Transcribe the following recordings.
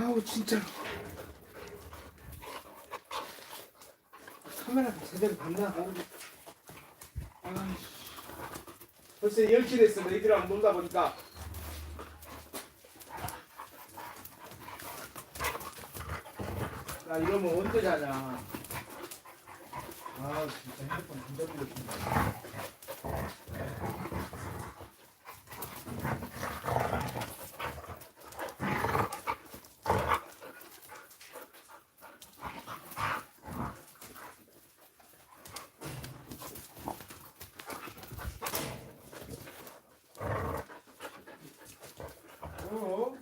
아우 진짜로. 카메라가 제대로 봤나? 아이씨. 벌써 10시 됐어 너희들이랑 놀다 보니까. 나 이러면 언제 자냐? 아 진짜 핸드폰 싶다 어?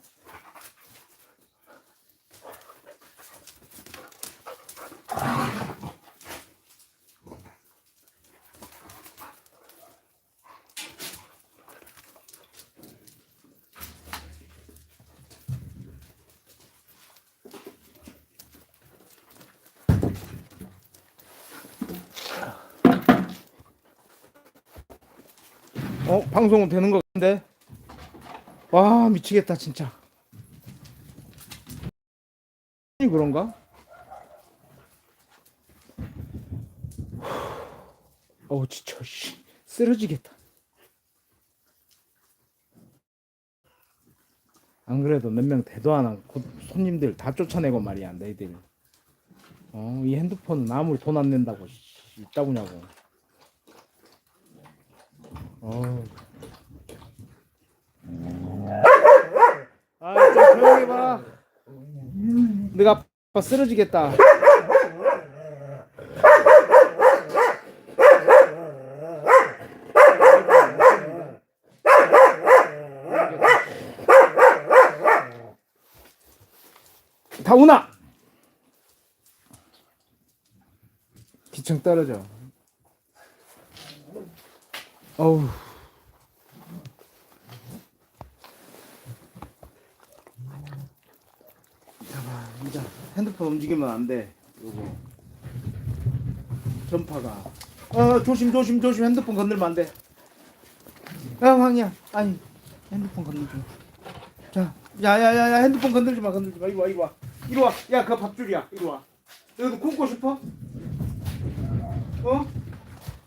어 방송은 되는 거 같은데 와 미치겠다 진짜. 그런가? 어우 지쳐 씨. 쓰러지겠다. 안 그래도 몇 명 대도 안 하고 곧 손님들 다 쫓아내고 말이야 너희들. 어 이 핸드폰은 아무리 돈 안 낸다고 씨, 있다구냐고. 어우 아 좀 조용히 봐. 내가 아빠 쓰러지겠다. 다 오나? 기청 떨어져. 어우. 봐봐, 이제 핸드폰 움직이면 안 돼. 요거 전파가. 어 조심 조심 조심 핸드폰 건들면 안 돼. 아 황이야, 아니 핸드폰 건들지 마. 자, 야 야 야 야 핸드폰 건들지 마 건들지 마. 이리 와 이리 와 이리 와. 야 그 밥줄이야. 이리 와. 너도 굶고 싶어? 어?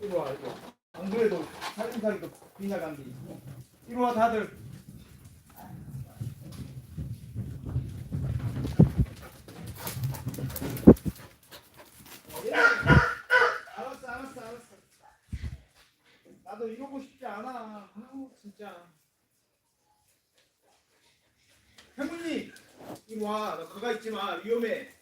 이리 와 이리 와. 안 그래도 살림살이도 빗나간디. 이리 와 다들. 알았어, 알았어, 알았어. 나도 이러고 싶지 않아. 아우, 진짜. 행군님, 이리 와. 너 가가 있지 마. 위험해.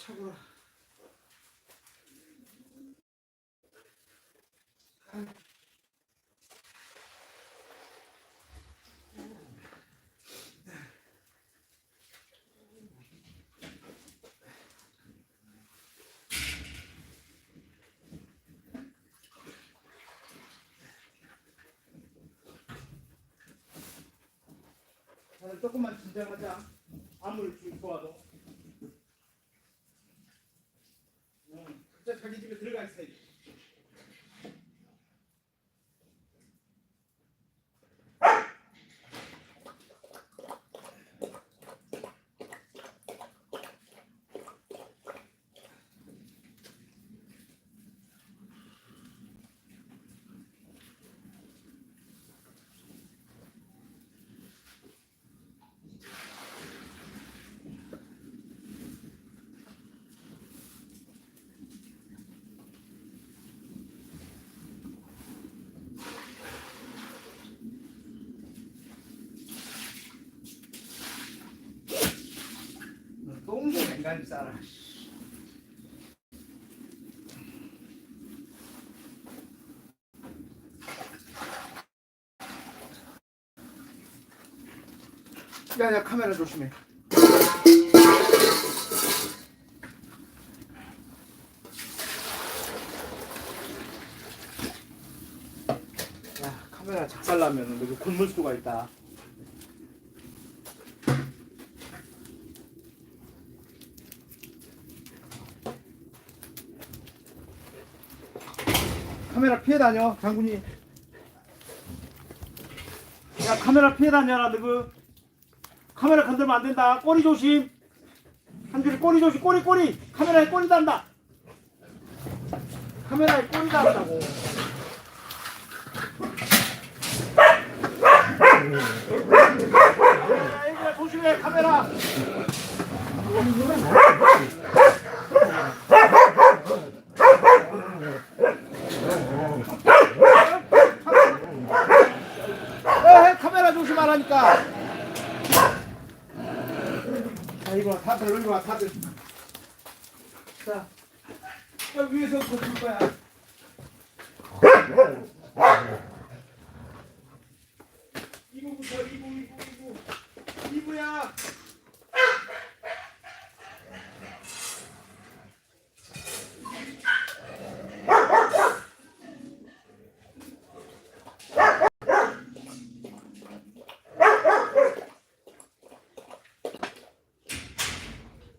차고라. 조금만 진정하자. 아무리 와도. 잘 싸라. 야, 야, 카메라 조심해. 야, 카메라 작살나면 은 여기 굶을 수가 있다. 카메라 피해 다녀 장군이. 야 카메라 피해 다녀라 너그. 카메라 건들면 안 된다. 꼬리 조심. 한줄이 꼬리 조심. 꼬리 꼬리. 카메라에 꼬리 단다. 카메라에 꼬리 단다고. 야, 애기야 조심해 카메라. 에 카메라 조심하라니까. 자 이거 와, 다들. 자 위에서 보줄 거야. 이부부터 이부 이부 이부 이부야.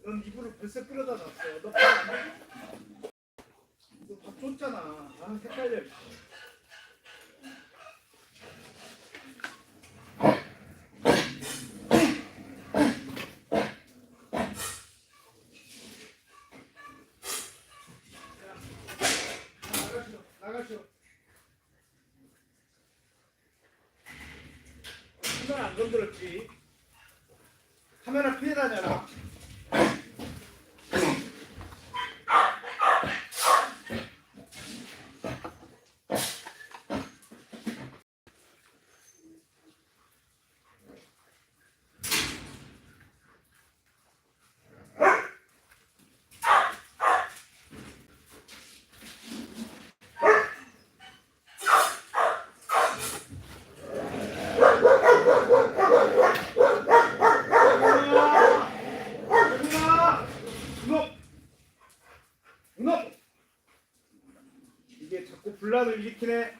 넌 이불을 벌써 끌어다 놨어. 너밥 너밥 줬잖아. 아 헷갈려. 나가시오. 나가시오. 카메라 안 건드렸지. 카메라 피해 다녀라. 누나! 이놈! 이놈! 이게 자꾸 분란을 일으키네.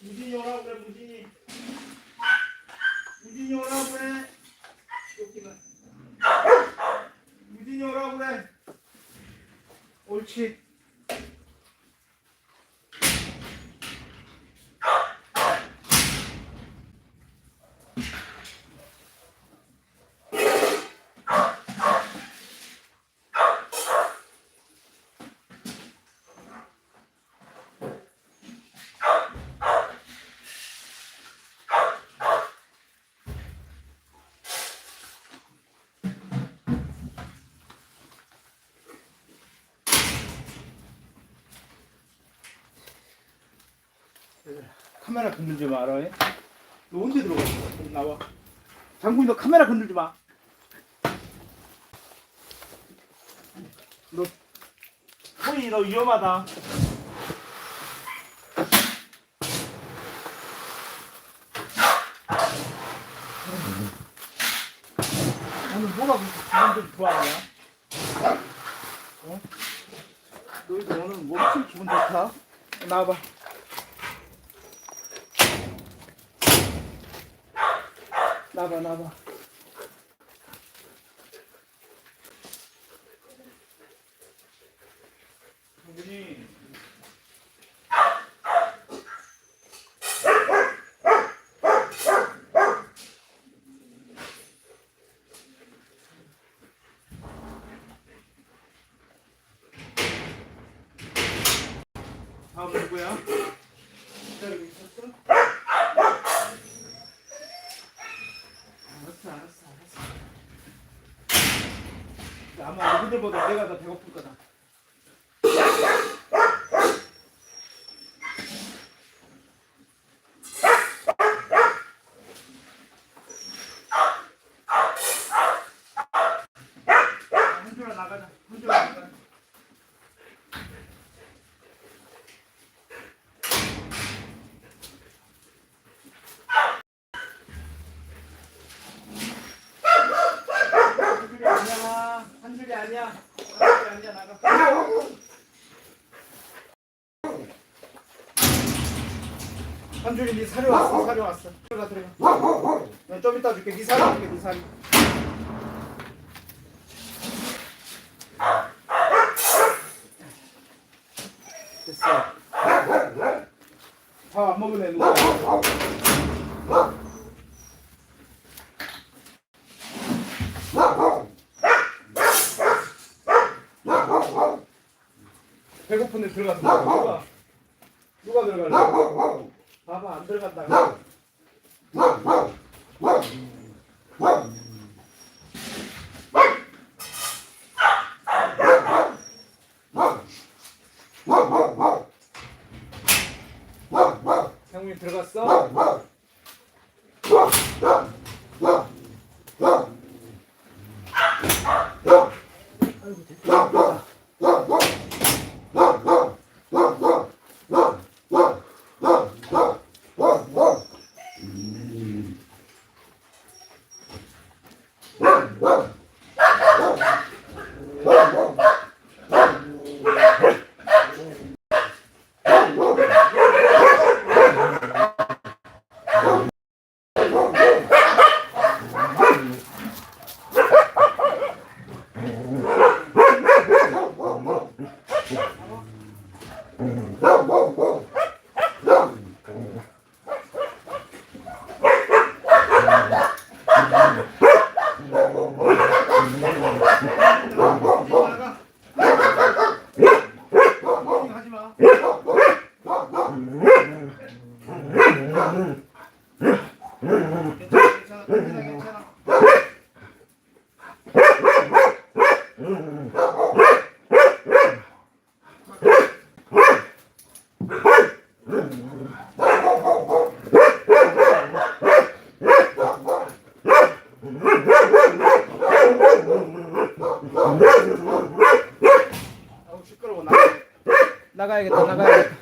무진이 오라고 그래, 무진이. 무진이 오라고 그래. 여기는. 무진이 오라고 그래. 옳지. 카메라 건들지 마라. 너 언제 들어갔어? 나와. 장군이 너 카메라 건들지 마. 너 손이 너 위험하다. 오늘 뭐라고 기분 좋아하냐? 어? 너희들 오늘 뭐 무슨 기분 좋다? 나와봐. 나봐 나봐 장군이 다음 누구야? 기다리고 있었어? 알았어, 알았어, 알았어. 아마 너희들보다 내가 더 배고플 거다. 한줄아 나가자. 한줄아 나가자. 이제 나가. 한준이 네 사료 왔어 사료 왔어. 들어가 들어가. 내가 좀 이따 줄게. 네 사료 줄게 네 사료 Whoa, whoa, whoa. 나가야겠다, 나가야겠다.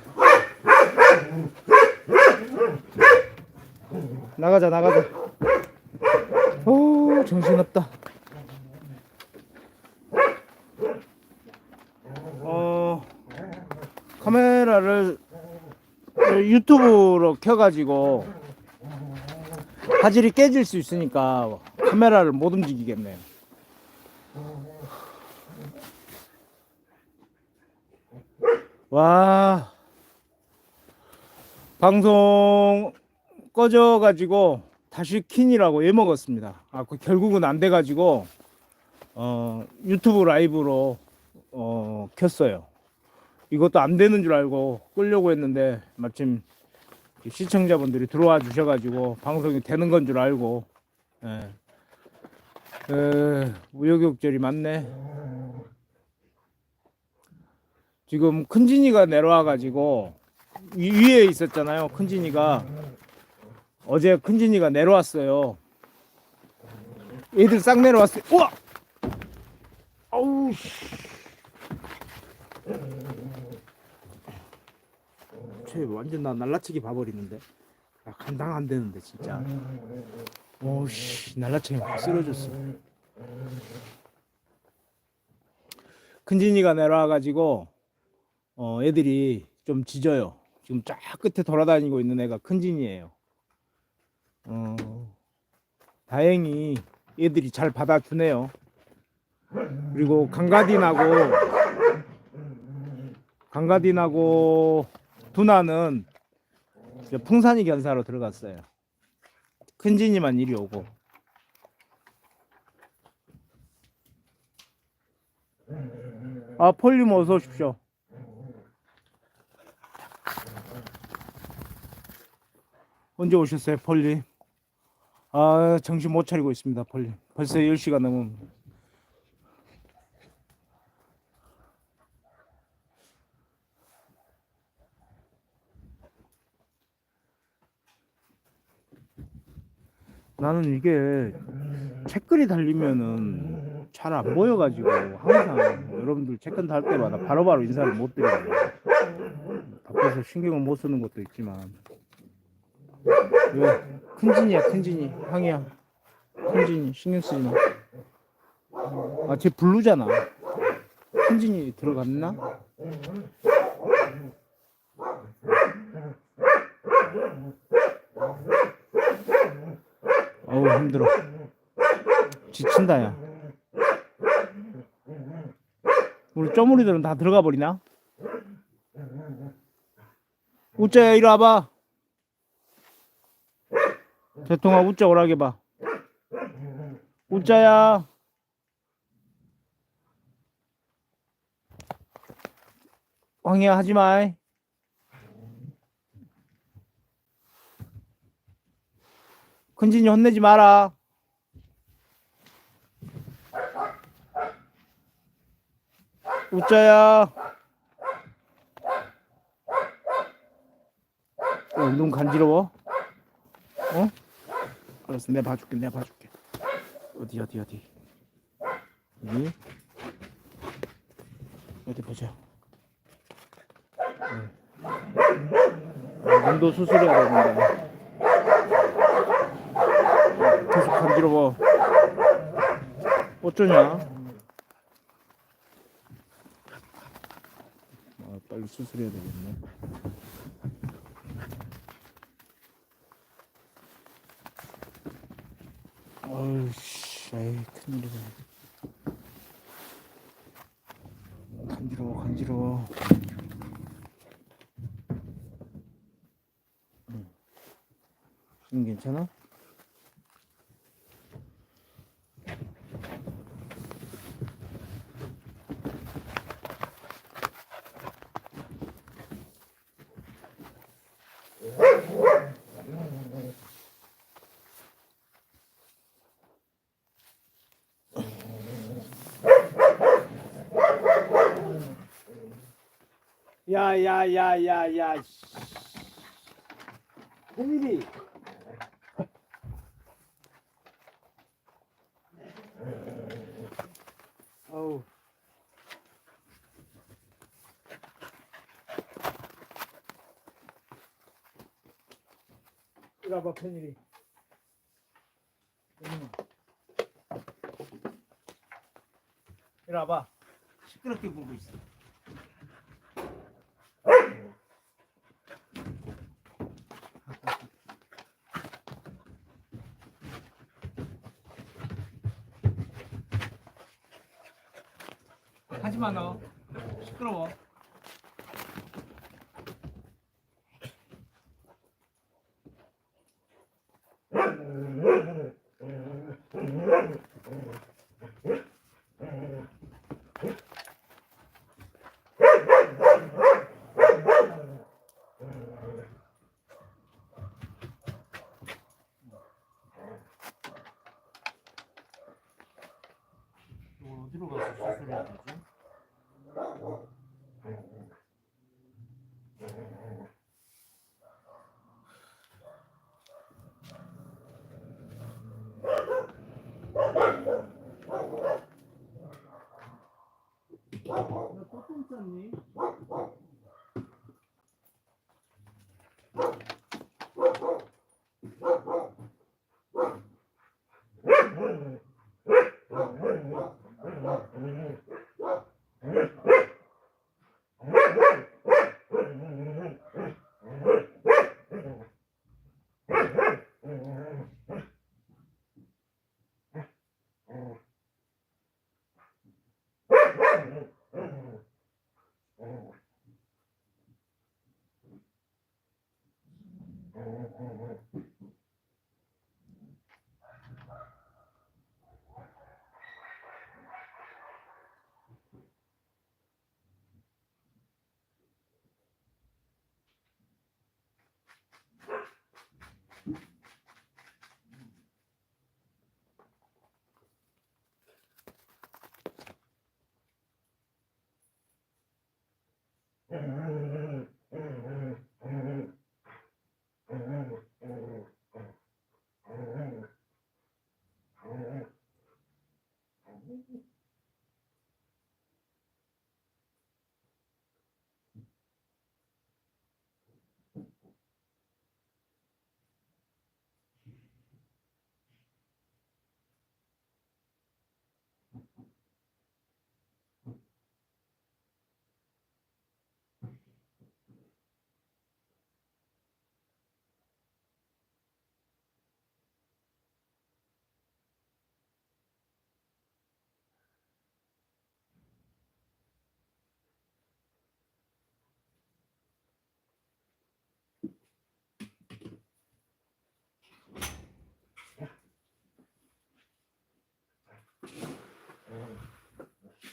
나가자, 나가자. 오, 정신없다. 어, 카메라를 유튜브로 켜가지고 화질이 깨질 수 있으니까 카메라를 못 움직이겠네요. 와, 방송 꺼져가지고 다시 킨이라고 애먹었습니다. 아, 그 결국은 안 돼가지고 어, 유튜브 라이브로 어, 켰어요. 이것도 안 되는 줄 알고 끌려고 했는데 마침 시청자분들이 들어와 주셔가지고 방송이 되는 건 줄 알고 예. 에, 우여곡절이 많네. 지금 큰진이가 내려와가지고 위- 위에 있었잖아요. 큰진이가 어제 큰진이가 내려왔어요. 애들 싹 내려왔어요. 우와! 아우 씨. 쟤 완전 나 날라치기 봐버리는데. 아, 감당 안 되는데 진짜. 오씨 날라치기 확 쓰러졌어. 큰진이가 내려와가지고 어 애들이 좀 짖어요. 지금 쫙 끝에 돌아다니고 있는 애가 큰 진이에요. 어 다행히 애들이 잘 받아주네요. 그리고 강가딘하고 강가딘하고 두나는 풍산이 견사로 들어갔어요. 큰 진이만 이리 오고. 아 폴리모 어서 오십시오. 언제 오셨어요, 폴리? 아 정신 못 차리고 있습니다, 폴리. 벌써 10시가 넘은. 나는 이게 책글이 달리면은 잘 안 보여가지고 항상 여러분들 책글 달 때마다 바로바로 인사를 못 드려요. 바빠서 신경을 못 쓰는 것도 있지만 왜 큰진이야 큰진이 항이야 큰진이 신경 쓰지 마. 아쟤 블루잖아. 큰진이 들어갔나? 어우 힘들어 지친다 야 우리 쪼무리들은 다 들어가 버리나? 우짜야 이리 와봐 대통아 우짜 오라게 봐. 우짜야. 황이야 하지 마. 큰진이 혼내지 마라. 우짜야. 어, 눈 간지러워? 어? 알았어 내가 봐줄게 내가 봐줄게. 어디 어디 어디? 어디 어디 보자. 응. 아, 눈도 수술해야 되는데. 계속 간지러워 어쩌냐? 아 빨리 수술해야 되겠네 어이씨 에이 큰일이네 간지러워 간지러워 응. 지금 괜찮아? 야야야야야 고민이. 어우. 이리 와봐 펜일이. 이리 와봐 시끄럽게 굴고 있어 하지마 너. 시끄러워 分かったね。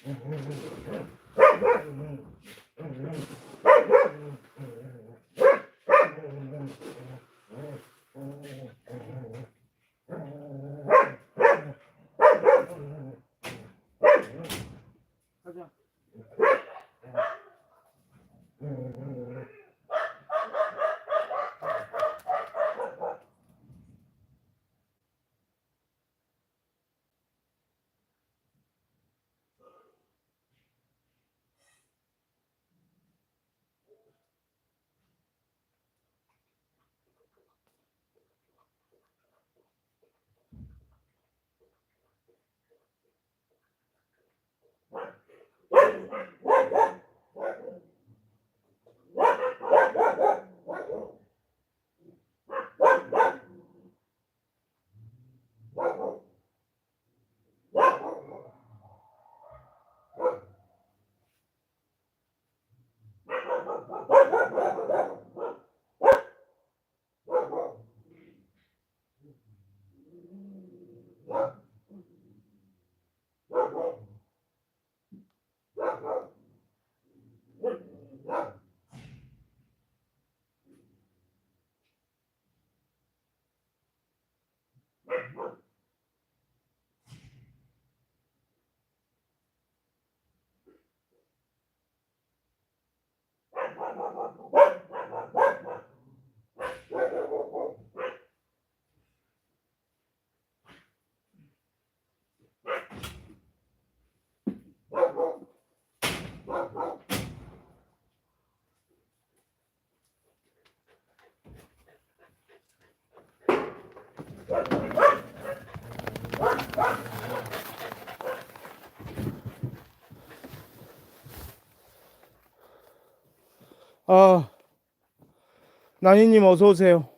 가 Woof, woof, woof. 아, 나니님 어서 오세요.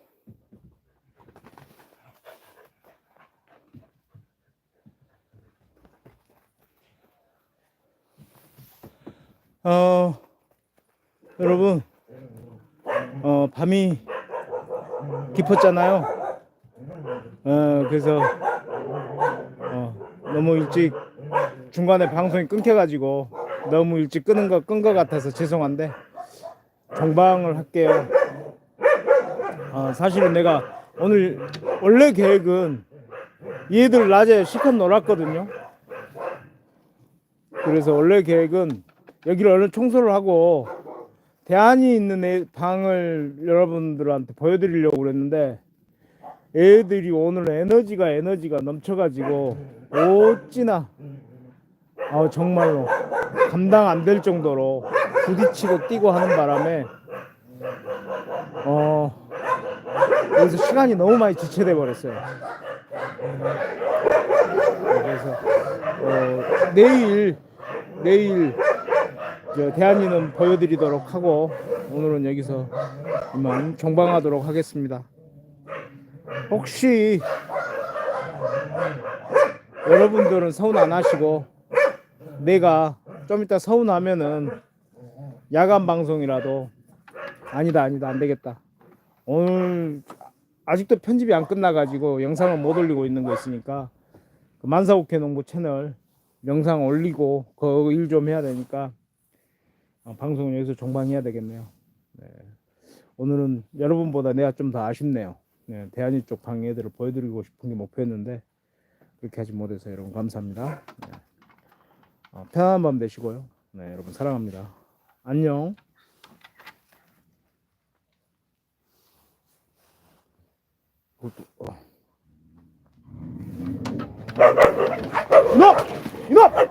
어, 여러분, 어, 밤이 깊었잖아요. 어, 그래서 어, 너무 일찍 중간에 방송이 끊겨가지고 너무 일찍 끄는 거 끈 거 같아서 죄송한데. 정방을 할게요. 아, 사실은 내가 오늘 원래 계획은 얘들 낮에 실컷 놀았거든요. 그래서 원래 계획은 여기를 얼른 청소를 하고 대안이 있는 애 방을 여러분들한테 보여드리려고 그랬는데 애들이 오늘 에너지가 에너지가 넘쳐가지고 어찌나 아 정말로 감당 안 될 정도로 부딪히고 뛰고 하는 바람에 어 여기서 시간이 너무 많이 지체돼 버렸어요. 그래서 어, 내일 내일 저 대한이는 보여드리도록 하고 오늘은 여기서 이만 종방하도록 하겠습니다. 혹시 여러분들은 서운 안 하시고 내가 좀 이따 서운하면은 야간 방송이라도 아니다 아니다 안 되겠다. 오늘 아직도 편집이 안 끝나가지고 영상을 못 올리고 있는 거 있으니까 그 만사오케 농부 채널 영상 올리고 그거 일좀 해야 되니까 어, 방송을 여기서 종방해야 되겠네요. 네. 오늘은 여러분보다 내가 좀 더 아쉽네요 네, 대한이 쪽 방해들을 보여드리고 싶은 게 목표였는데 그렇게 하지 못해서 여러분 감사합니다 네. 어, 편안한 밤 되시고요 네 여러분 사랑합니다 안녕. 그것도, 어. 너!